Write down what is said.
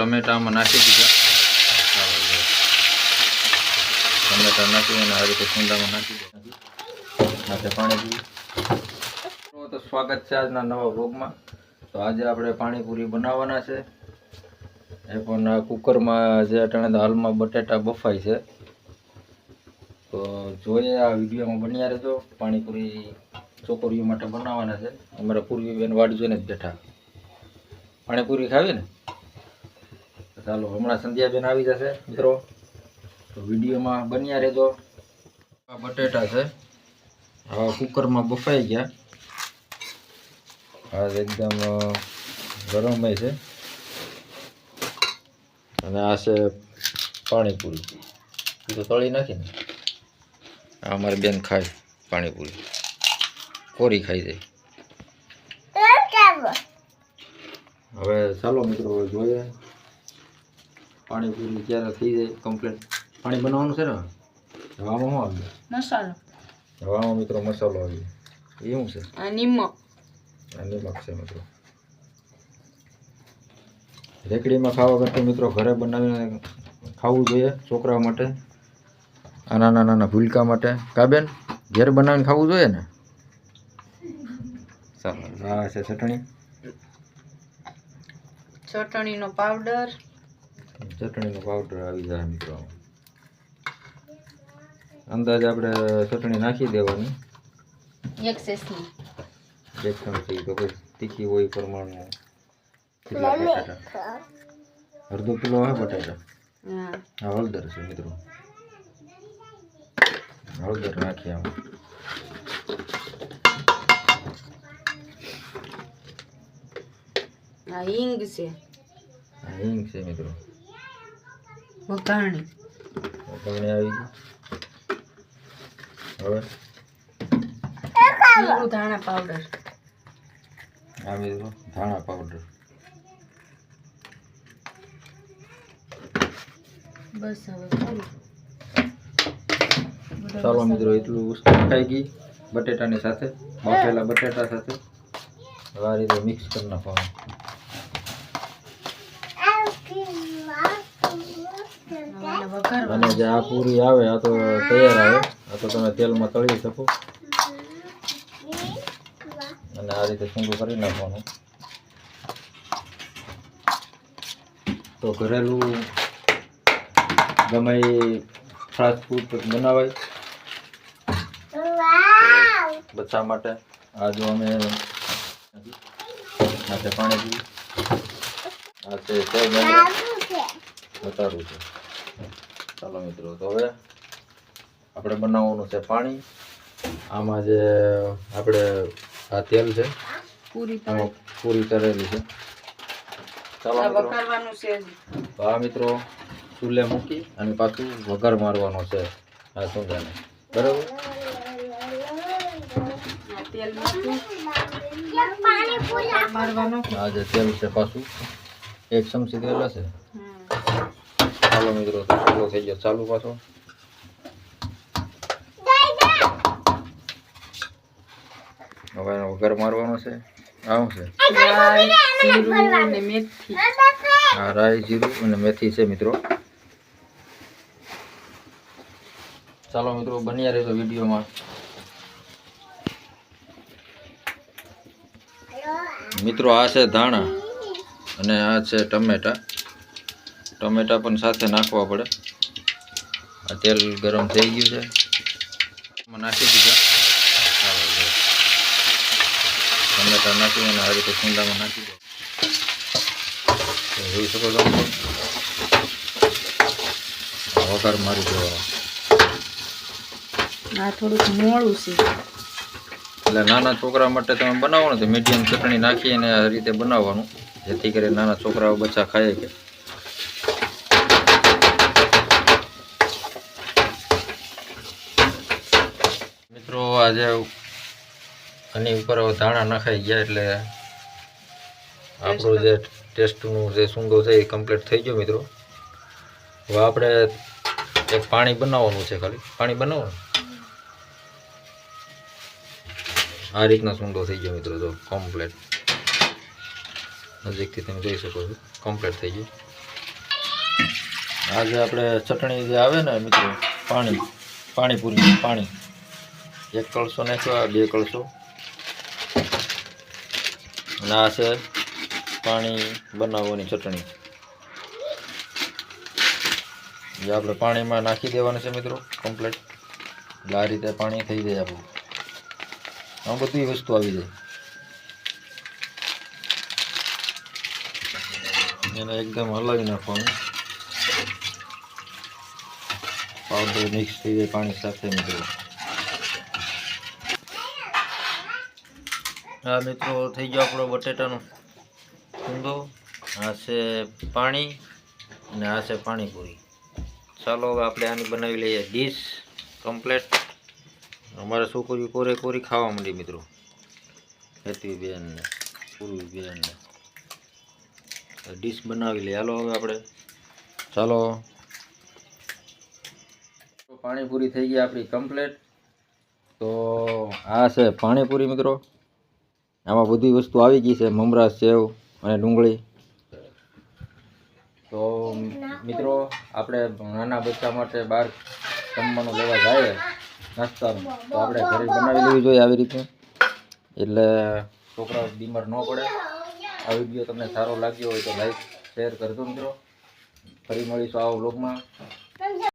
ટમેટામાં નાખી દીધા. ટમેટા નાખી અને આ રીતે કુંડામાં નાખી દીધા. પાણી પીવું તો સ્વાગત છે આજના નવા વ્લોગમાં. તો આજે આપણે પાણીપુરી બનાવવાના છે. એ પણ કુકરમાં જે અટાણે હાલમાં બટેટા બફાય છે. તો જોઈએ આ વિડીયોમાં બન્યા રહેજો. પાણીપુરી છોકરીઓ માટે બનાવવાના છે. અમારા પૂર્વી બેન વાડજો જોઈને જ બેઠા. પાણીપુરી ખાવી ને? ચાલો હમણાં સંધ્યાબેન આવી જશે મિત્રો. તો વિડીયોમાં બન્યા રહેજો. આ બટેટા છે. આ કુકરમાં બફાઈ ગયા. આ એકદમ અ, ગરમ છે. અને આ છે પાણીપુરી. એ તો તળી નાખીને. આ અમારી બેન ખાય પાણીપુરી. કોરી ખાઈ જાય. હવે ચાલો મિત્રો જોઈએ. પાણીપુરી ક્યારે થઈ જાય કમ્પ્લીટ પાણી બનાવવાનું છે ને? હવામાં શું આવી? મસાલો. હવામાં મિત્રો મસાલો આવી. એ શું છે? આ નિમક. આ નિમક છે મિત્રો. રેકડીમાં ખાવા કરતાં મિત્રો ઘરે બનાવીને ખાવું જોઈએ છોકરા માટે આ નાના નાના ભૂલકા માટે. કાબેન ઘેર બનાવીને ખાવું જોઈએ ને? ચાલો આ છે ચટણી. ચટણીનો પાવડર. ચટણીનો પાવડર આવી જાય મિત્રો. અંદાજે આપણે ચટણી નાખી દેવાની. એક સેસની એક ચમચી તો પછી તીખી હોય એ પ્રમાણે કેટલા બટાટા અડધો કિલો હોય બટાટા હા. આ હળદર છે મિત્રો. હળદર નાખીએ આમાં. આ હિંગ છે. આ હિંગ છે મિત્રો. વઘાણી. વઘાણી આવી ગઈ. હવે? લીલું ધાણા પાવડર આ મિત્રો ધાણા પાવડર બસ હવે ચાલુ ચાલો મિત્રો એટલું વસ્તુ ખાઈ ગઈ બટેટાની સાથે બાફેલા બટેટા સાથે. હવે આ રીતે મિક્સ કરી નાખવાનું. અને જે આ પૂરી આવે, આ તો તૈયાર આવે. આ તો તમે તેલમાં તળી શકો. અને આ રીતે સૂંદું કરી નાખવાનું. તો ઘરેલું ગમે ફાસ્ટ ફૂડ બનાવાય. બચ્ચા માટે. આ જો અમે આ પાણી પીવું આ છે બતાવું છે. ચાલો મિત્રો તો હવે આપણે બનાવવાનું છે પાણી. આમાં જે આપણે આ તેલ છે પૂરી પૂરી તરેલી છે. ચાલો વઘારવાનું છે તો આ મિત્રો ચૂલે મૂકી અને પાછું વઘાર મારવાનો છે આ સુંદાને બરાબર? આ તેલ મૂકી વઘાર મારવાનો. આ જે તેલ છે પાછું એક ચમચી તેલ હશે. ચાલો મિત્રો, તો ચાલુ થઈ ગયો. ચાલુ પાછો. હવે એનો વઘાર મારવાનો છે. આવું છે. હા રાઈ જીરું અને મેથી છે મિત્રો. ચાલો મિત્રો, બન્યા રહેશો વિડીયોમાં. મિત્રો, આ છે ધાણા અને આ છે ટમેટા. ટમેટા પણ સાથે નાખવા પડે. આ તેલ ગરમ થઈ ગયું છે. નાખી દીધા. ટમેટા નાખી અને આ રીતે કુંડામાં નાખી દો. જોઈ શકો છો. વઘાર મારી દેવાનો આ થોડુંક મોળું છે. એટલે નાના છોકરા માટે તમે બનાવો ને તો મીડિયમ ચટણી નાખી અને આ રીતે બનાવવાનું. જેથી કરી નાના છોકરાઓ બચ્ચા ખાય કે મિત્રો આજે આની ઉપર ધાણા નખાઈ ગયા એટલે આપણું જે ટેસ્ટનું જે સૂંદો છે એ કમ્પ્લીટ થઈ ગયો મિત્રો. હવે આપણે એક પાણી બનાવવાનું છે ખાલી. પાણી બનાવવાનું? આ રીતના સૂંગો થઈ ગયો મિત્રો, જો કમ્પ્લેટ નજીકથી તમે જોઈ શકો છો. કમ્પ્લીટ થઈ ગયું. આજે આપણે ચટણી જે આવે ને મિત્રો, પાણી, પાણીપુરી, પાણી. એક કળશો ને આ બે કળશો. અને છે, પાણી બનાવવાની ચટણી. જે આપણે પાણીમાં નાખી દેવાનું છે મિત્રો કમ્પ્લીટ એટલે આ રીતે પાણી થઈ જાય આપણું. આ બધી વસ્તુ આવી જાય. એને એકદમ હલાવી નાખવાનું. પાવડર મિક્સ થઈ જાય પાણી સાથે મિત્રો. હા, મિત્રો, થઈ ગયો આપણો બટેટાનો કુંદો આ છે પાણી અને આ છે પાણીપુરી. ચાલો, હવે આપણે આની બનાવી લઈએ ડીશ કમ્પ્લેટ. અમારે છોકરીઓ કોરે કોરી ખાવા માંડી, મિત્રો. ખેતી બેનને બેનને ડીશ બનાવી લઈએ. હાલો, હવે આપણે. ચાલો. પાણીપુરી થઈ ગઈ આપણી કમ્પ્લેટ. તો આ છે પાણીપુરી, મિત્રો. આમાં બધી વસ્તુ આવી ગઈ છે મમરા સેવ અને ડુંગળી. તો મિત્રો, આપણે નાના બચ્ચા માટે બહાર જમવાનું લેવા જાય નાસ્તાનું. તો આપણે ઘરે બનાવી લેવી જોઈએ આવી રીતે. એટલે છોકરાઓ બીમાર ન પડે. આ વીડિયો તમને સારો લાગ્યો હોય તો લાઈક શેર કરજો મિત્રો. ફરી મળીશું આ વ્લોગમાં